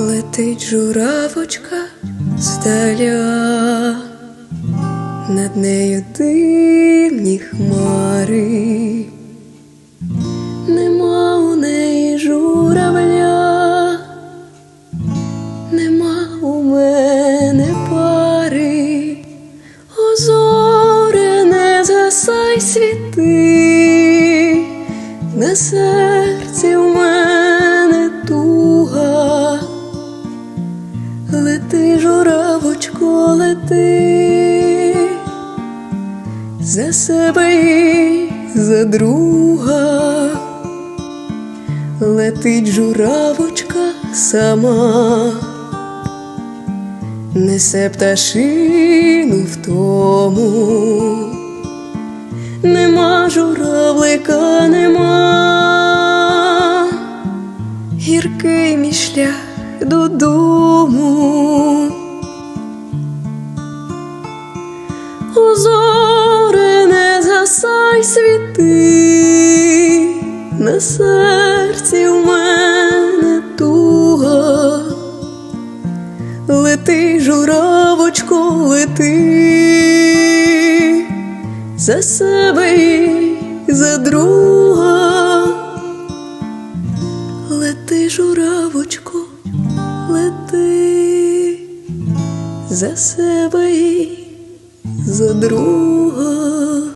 Летить журавочка здаля, над нею димні хмари, нема у неї журавля, нема у мене пари, озоре не засай світи, на за себе і за друга, летить журавочка сама, несе пташину в тому, нема журавлика, нема. Гіркий мій шлях додому. Не світи, на серці в мене туга. Лети, журавочко, лети за себе і за друга. Лети, журавочко, лети за себе і за друга.